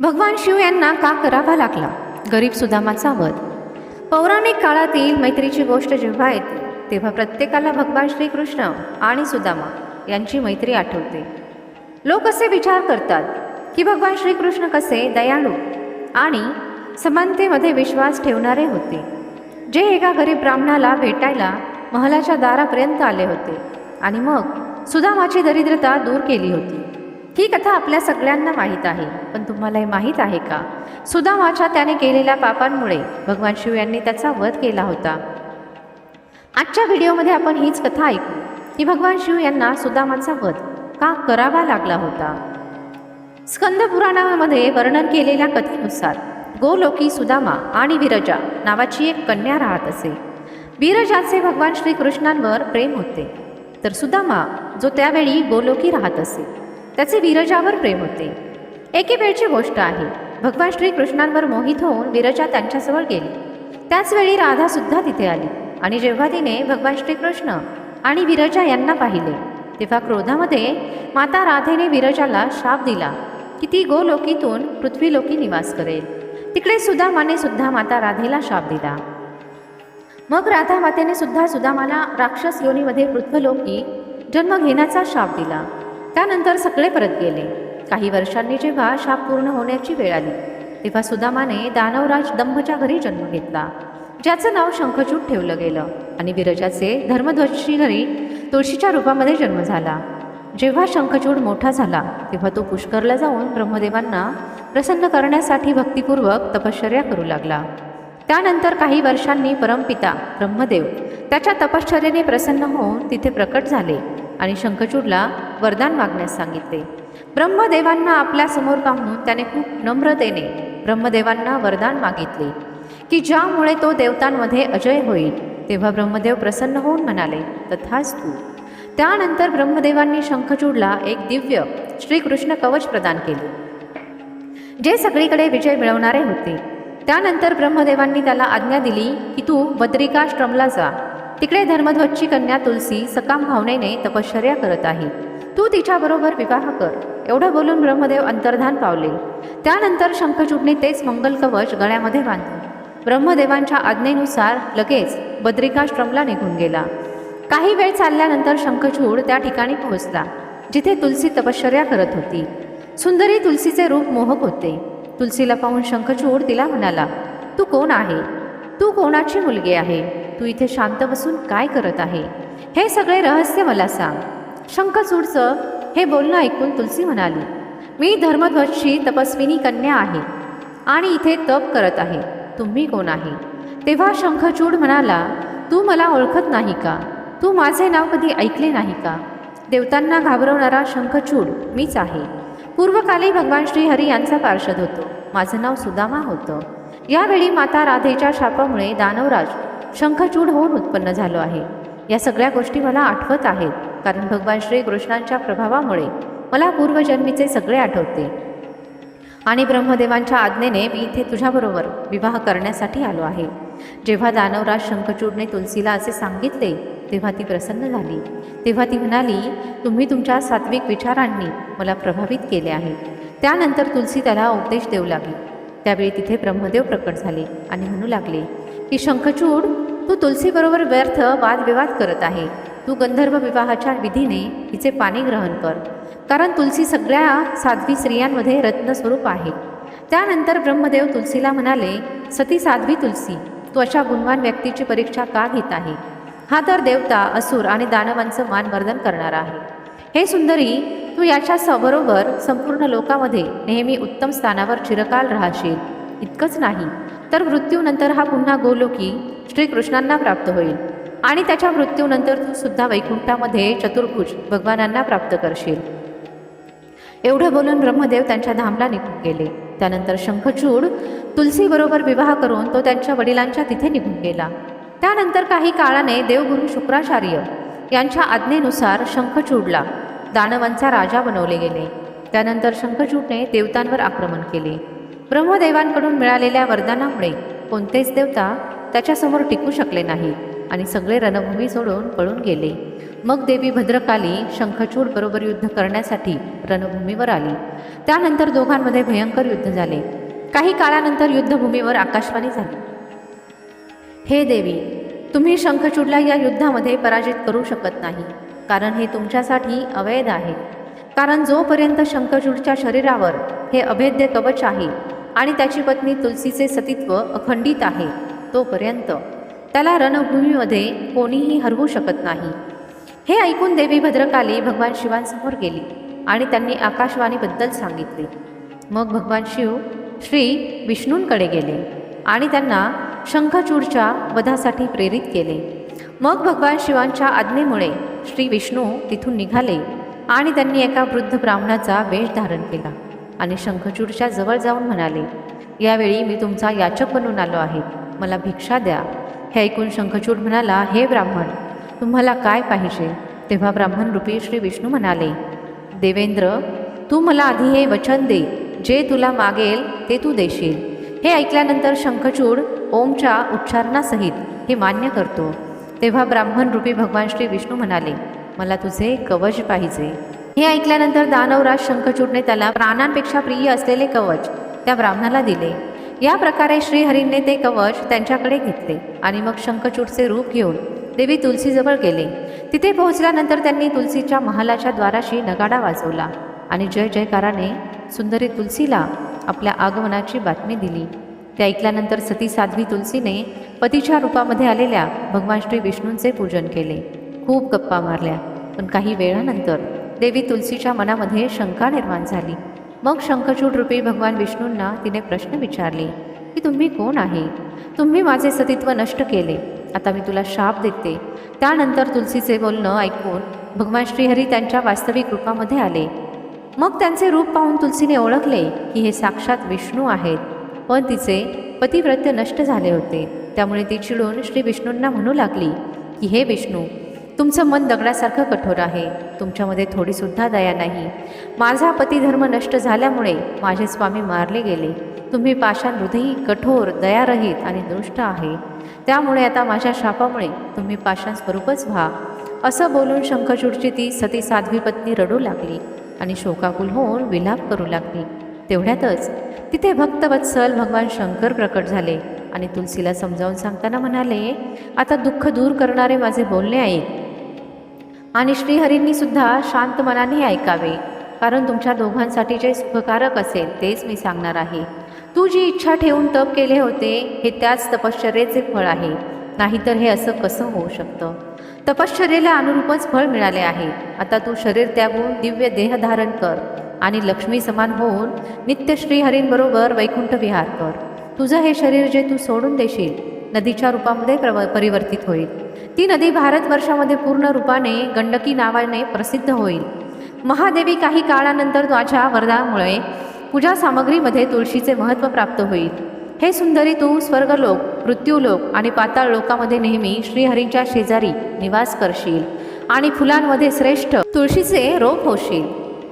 भगवान शिव यांना का करावा लागला? गरीब सुदामाचा वध पौराणिक काळातील मैत्रीची गोष्ट जेव्हा येते तेव्हा प्रत्येकाला भगवान श्रीकृष्ण आणि सुदामा यांची मैत्री आठवते. लोक असे विचार करतात की भगवान श्रीकृष्ण कसे दयाळू आणि समानतेमध्ये विश्वास ठेवणारे होते. जे एका गरीब ब्राह्मणाला भेटायला महलाच्या दारापर्यंत आले होते आणि मग सुदामाची दरिद्रता दूर केली होती. ही कथा आपल्या सगळ्यांना माहीत आहे. पण तुम्हाला हे माहीत आहे का? सुदामाच्या त्याने केलेल्या पापांमुळे भगवान शिव यांनी त्याचा वध केला होता. आजच्या व्हिडिओमध्ये आपण हीच कथा ऐकू. की भगवान शिव यांना सुदामाचा वध का करावा लागला होता? स्कंद पुराणामध्ये वर्णन केलेल्या कथेनुसार गोलोकी सुदामा आणि विरजा नावाची एक कन्या राहत असे. विरजाचे भगवान श्रीकृष्णांवर प्रेम होते. तर सुदामा जो त्यावेळी गोलोकी राहत असे. त्याचे विरजावर प्रेम होते. एकेवेळची गोष्ट आहे. भगवान श्रीकृष्णांवर मोहित होऊन विरजा त्यांच्याजवळ गेली. त्याचवेळी राधासुद्धा तिथे आली आणि जेव्हा तिने भगवान श्रीकृष्ण आणि विरजा यांना पाहिले तेव्हा क्रोधामध्ये माता राधेने विरजाला शाप दिला की ती गोलोकीतून पृथ्वीलोकी निवास करेल. तिकडे सुदामाने सुद्धा माता राधेला शाप दिला. मग राधा मातेने सुद्धा सुदामाला राक्षस योनीमध्ये पृथ्वलोकी जन्म घेण्याचा शाप दिला. त्यानंतर सगळे परत गेले. काही वर्षांनी जेव्हा शाप पूर्ण होण्याची वेळ आली तेव्हा सुदामाने दानवराज दंभच्या घरी जन्म घेतला ज्याचं नाव शंखचूड ठेवलं गेलं आणि विरजाचे धर्मध्वजशी घरी तुळशीच्या रूपामध्ये जन्म झाला. जेव्हा शंखचूड मोठा झाला तेव्हा तो पुष्करला जाऊन ब्रह्मदेवांना प्रसन्न करण्यासाठी भक्तिपूर्वक तपश्चर्या करू लागला. त्यानंतर काही वर्षांनी परमपिता ब्रह्मदेव त्याच्या तपश्चर्येने प्रसन्न होऊन तिथे प्रकट झाले आणि शंखचूडला वरदान मागण्यास सांगितले. ब्रह्मदेवांना आपल्यासमोर पाहून त्याने खूप नम्रतेने ब्रह्मदेवांना वरदान मागितले की ज्यामुळे तो देवतांमध्ये अजय होईल. तेव्हा ब्रह्मदेव प्रसन्न होऊन म्हणाले तथाच तू त्यानंतर ब्रह्मदेवांनी शंखचूडला एक दिव्य श्रीकृष्ण कवच प्रदान केले जे सगळीकडे विजय मिळवणारे होते. त्यानंतर ब्रह्मदेवांनी त्याला आज्ञा दिली की तू बद्रिकाश्रमला जा. तिकडे धर्मध्वजची कन्या तुलसी सकाम भावनेने तपश्चर्या करत आहे. तू तिच्याबरोबर विवाह कर. एवढं बोलून ब्रह्मदेव अंतर्धान पावले. त्यानंतर शंखचूडने तेच मंगल कवच गळ्यामध्ये बांधले. ब्रह्मदेवांच्या आज्ञेनुसार लगेच बद्रिकाश्रमला निघून गेला. काही वेळ चालल्यानंतर शंखचूड त्या ठिकाणी पोहोचला जिथे तुलसी तपश्चर्या करत होती. सुंदरी तुलसीचे रूप मोहक होते. तुलसीला पाहून शंखचूड तिला म्हणाला तू कोण आहे? तू कोणाची मुलगी आहे? तू इथे शांत बसून काय करत आहे? हे सगळे रहस्य मला सांग. शंखचूडचं हे बोलणं ऐकून तुलसी म्हणाली मी धर्मध्वजची तपस्विनी कन्या आहे आणि इथे तप करत आहे. तुम्ही कोण आहे? तेव्हा शंखचूड म्हणाला तू मला ओळखत नाही का? तू माझे नाव कधी ऐकले नाही का? देवतांना घाबरवणारा शंखचूड मीच आहे. पूर्वकाली भगवान श्रीहरी यांचा पार्षद होतो. माझं नाव सुदामा होतं. यावेळी माता राधेच्या शापामुळे दानवराज शंखचूड होऊन उत्पन्न झालो आहे. या सगळ्या गोष्टी मला आठवत आहेत. कारण भगवान श्रीकृष्णांच्या प्रभावामुळे मला पूर्वजन्मीचे सगळे आठवते. आणि ब्रह्मदेवांच्या आज्ञेने मी इथे तुझ्याबरोबर विवाह करण्यासाठी आलो आहे. जेव्हा दानवराज शंखचूडने तुलसीला असे सांगितले तेव्हा ती प्रसन्न झाली. तेव्हा ती म्हणाली तुम्ही तुमच्या सात्विक विचारांनी मला प्रभावित केले आहे. त्यानंतर तुलसी त्याला उपदेश देऊ लागली. त्यावेळी तिथे ब्रह्मदेव प्रकट झाले आणि म्हणू लागले की शंखचूड तू तुलसीबरोबर व्यर्थ वादविवाद करत आहे. तू गंधर्व विवाहाच्या विधीने हिचे पाणी ग्रहण कर. कारण तुलसी सगळ्या साध्वी स्त्रियांमध्ये रत्नस्वरूप आहे. त्यानंतर ब्रह्मदेव तुलसीला म्हणाले सती साध्वी तुलसी तू अशा गुणवान व्यक्तीची परीक्षा का घेत आहे? हा तर देवता असुर आणि दानवांचं मानवर्धन करणारा आहे. हे सुंदरी तू याच्या सबरोबर संपूर्ण लोकामध्ये नेहमी उत्तम स्थानावर चिरकाल राहशील. इतकंच नाही. तर मृत्यूनंतर हा पुन्हा गोलोकी श्रीकृष्णांना प्राप्त होईल. आणि त्याच्या मृत्यूनंतर तू सुद्धा वैकुंठामध्ये चतुर्भुज भगवानांना प्राप्त करशील. एवढं बोलून ब्रह्मदेव त्यांच्या धामला निघून गेले. त्यानंतर शंखचूड तुलसीबरोबर विवाह करून तो त्यांच्या वडिलांच्या तिथे निघून गेला. त्यानंतर काही काळाने देवगुरू शुक्राचार्य यांच्या आज्ञेनुसार शंखचूडला दानवांचा राजा बनवले गेले. त्यानंतर शंखचूडने देवतांवर आक्रमण केले. ब्रह्मदेवांकडून मिळालेल्या वरदानामुळे कोणतेच देवता त्याच्यासमोर टिकू शकले नाही आणि सगळे रणभूमी सोडून पळून गेले. मग देवी भद्रकाली शंखचूड बरोबर युद्ध करण्यासाठी रणभूमीवर आली. त्यानंतर दोघांमध्ये भयंकर युद्ध झाले. काही काळानंतर युद्धभूमीवर आकाशवाणी झाली. हे देवी तुम्ही शंखचूडला या युद्धामध्ये पराजित करू शकत नाही कारण हे तुमच्यासाठी अवैध आहे. कारण जोपर्यंत शंखचूडच्या शरीरावर हे अभेद्य कवच आहे आणि त्याची पत्नी तुलसीचे सतीत्व अखंडित आहे तोपर्यंत. त्याला रणभूमीमध्ये कोणीही हरवू शकत नाही. हे ऐकून देवी भद्रकाली भगवान शिवांसमोर गेली आणि त्यांनी आकाशवाणीबद्दल सांगितले. मग भगवान शिव श्री विष्णूंकडे गेले आणि त्यांना शंखचूडच्या वधासाठी प्रेरित केले. मग भगवान शिवांच्या आज्ञेमुळे श्री विष्णू तिथून निघाले आणि त्यांनी एका वृद्ध ब्राह्मणाचा वेश धारण केला. आणि शंखचूडच्या जवळ जाऊन म्हणाले यावेळी मी तुमचा याचक बनून आलो आहे. मला भिक्षा द्या. हे ऐकून शंखचूड म्हणाला हे ब्राह्मण तुम्हाला काय पाहिजे? तेव्हा ब्राह्मण रूपी श्री विष्णू म्हणाले देवेंद्र तू मला आधी हे वचन दे. जे तुला मागेल ते तू देशील. हे ऐकल्यानंतर शंखचूड ओमच्या उच्चारणासहित हे मान्य करतो. तेव्हा ब्राह्मण रूपी भगवान श्री विष्णू म्हणाले मला तुझे कवच पाहिजे. हे ऐकल्यानंतर दानवराज शंखचूडने त्याला प्राणांपेक्षा प्रिय असलेले कवच त्या ब्राह्मणाला दिले. या प्रकारे श्रीहरींने ते कवच त्यांच्याकडे घेतले आणि मग शंखचूडचे रूप घेऊन देवी तुलसीजवळ गेले. तिथे पोहोचल्यानंतर त्यांनी तुलसीच्या महालाच्या द्वाराशी नगाडा वाजवला आणि जय जयकाराने सुंदरी तुलसीला आपल्या आगमनाची बातमी दिली. ते ऐकल्यानंतर सती साध्वी तुलसीने पतीच्या रूपामध्ये आलेल्या भगवान श्री विष्णूंचे पूजन केले. खूप गप्पा मारल्या. पण काही वेळानंतर देवी तुलसीच्या मनामध्ये शंका निर्माण झाली. मग शंखचूड रूपी भगवान विष्णूंना तिने प्रश्न विचारले की तुम्ही कोण आहे? तुम्ही माझे सतीत्व नष्ट केले. आता मी तुला शाप देते. त्यानंतर तुलसीचे बोलणं ऐकून भगवान श्रीहरी त्यांच्या वास्तविक रूपामध्ये आले. मग त्यांचे रूप पाहून तुलसीने ओळखले की हे साक्षात विष्णू आहेत. पण तिचे पतिव्रत्य नष्ट झाले होते. त्यामुळे ती चिडून श्री विष्णूंना म्हणू लागली की हे विष्णू तुमचं मन दगडासारखं कठोर आहे. तुमच्यामध्ये थोडीसुद्धा दया नाही. माझा पतिधर्म नष्ट झाल्यामुळे माझे स्वामी मारले गेले. तुम्ही पाषाण हृदयी कठोर दयारहित आणि दुष्ट आहे. त्यामुळे आता माझ्या शापामुळे तुम्ही पाषाण स्वरूपच व्हा. असं बोलून शंखचूडची ती सती साध्वी पत्नी रडू लागली आणि शोकाकुल होऊन विलाप करू लागली. तेवढ्यातच तिथे भक्तवत्सल भगवान शंकर प्रकट झाले आणि तुलसीला समजावून सांगताना म्हणाले आता दुःख दूर करणारे माझे बोलणे ऐक आणि श्रीहरींनी सुद्धा शांत मनाने ऐकावे. कारण तुमच्या दोघांसाठी जे सुखकारक असेल तेच मी सांगणार आहे. तू जी इच्छा ठेवून तप केले होते हे त्याच तपश्चर्येचे फळ आहे. नाहीतर हे असं कसं होऊ शकतं? तपश्चर्येला अनुरूपच फळ मिळाले आहे. आता तू शरीर त्यागून दिव्य देह धारण कर आणि लक्ष्मी समान होऊन नित्य श्रीहरींबरोबर वैकुंठ विहार कर. तुझं हे शरीर जे तू सोडून देशील नदीच्या रूपामध्ये प्रव परिवर्तित होईल. ती नदी भारतवर्षामध्ये पूर्ण रूपाने गंडकी नावाने प्रसिद्ध होईल. महादेवी काही काळानंतर माझ्या वरदामुळे पूजा सामग्रीमध्ये तुळशीचे महत्त्व प्राप्त होईल. हे सुंदरी तू स्वर्गलोक मृत्यूलोक आणि पाताळ लोकामध्ये नेहमी श्रीहरींच्या शेजारी निवास करशील आणि फुलांमध्ये श्रेष्ठ तुळशीचे रोप होशील.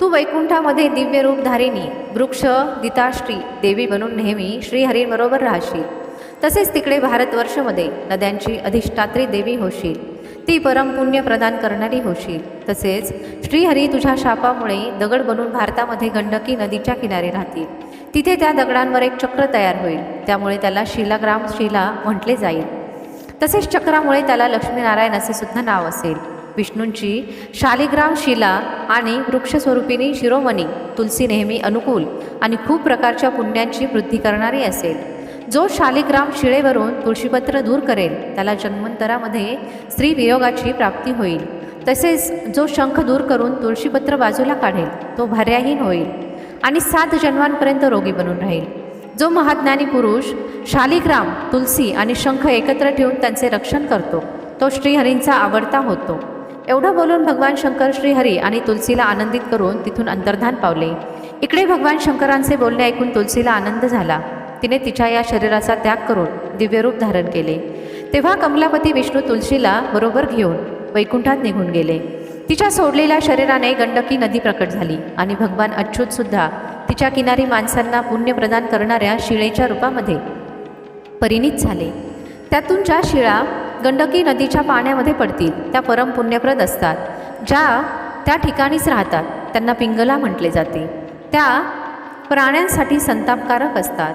तू वैकुंठामध्ये दिव्य रूप धारिणी वृक्ष दिताश्री देवी बनून नेहमी श्रीहरींबरोबर राहशील. तसेच तिकडे भारतवर्षमध्ये नद्यांची अधिष्ठात्री देवी होशील. ती परमपुण्य प्रदान करणारी होशील. तसेच श्रीहरी तुझ्या शापामुळे दगड बनून भारतामध्ये गंडकी नदीच्या किनारी राहतील. तिथे त्या दगडांवर एक चक्र तयार होईल. त्यामुळे त्याला शिलाग्राम शिला म्हटले जाईल. तसेच चक्रामुळे त्याला लक्ष्मीनारायण असे सुद्धा नाव असेल. विष्णूंची शालिग्राम शिला आणि वृक्षस्वरूपिणी शिरोमणी तुलसी नेहमी अनुकूल आणि खूप प्रकारच्या पुण्यांची वृद्धी करणारी असेल. जो शालिग्राम शिळेवरून तुळशीपत्र दूर करेल त्याला जन्मंतरामध्ये स्त्री वियोगाची प्राप्ती होईल. तसेच जो शंख दूर करून तुळशीपत्र बाजूला काढेल तो भार्याहीन होईल आणि सात जन्मांपर्यंत रोगी बनून राहील. जो महाज्ञानी पुरुष शालिग्राम तुलसी आणि शंख एकत्र ठेवून त्यांचे रक्षण करतो तो श्रीहरींचा आवडता होतो. एवढं बोलून भगवान शंकर श्रीहरी आणि तुलसीला आनंदित करून तिथून अंतर्धान पावले. इकडे भगवान शंकरांचे बोलणे ऐकून तुलसीला आनंद झाला. तिने तिच्या या शरीराचा त्याग करून दिव्यरूप धारण केले. तेव्हा कमलापती विष्णू तुलसीला बरोबर घेऊन वैकुंठात निघून गेले. तिच्या सोडलेल्या शरीराने गंडकी नदी प्रकट झाली आणि भगवान अच्युतसुद्धा तिच्या किनारी माणसांना पुण्य प्रदान करणाऱ्या शिळेच्या रूपामध्ये परिणित झाले. त्यातून ज्या शिळा गंडकी नदीच्या पाण्यामध्ये पडतील त्या परम पुण्यप्रद असतात. ज्या त्या ठिकाणीच राहतात त्यांना पिंगला म्हटले जाते. त्या प्राण्यांसाठी संतापकारक असतात.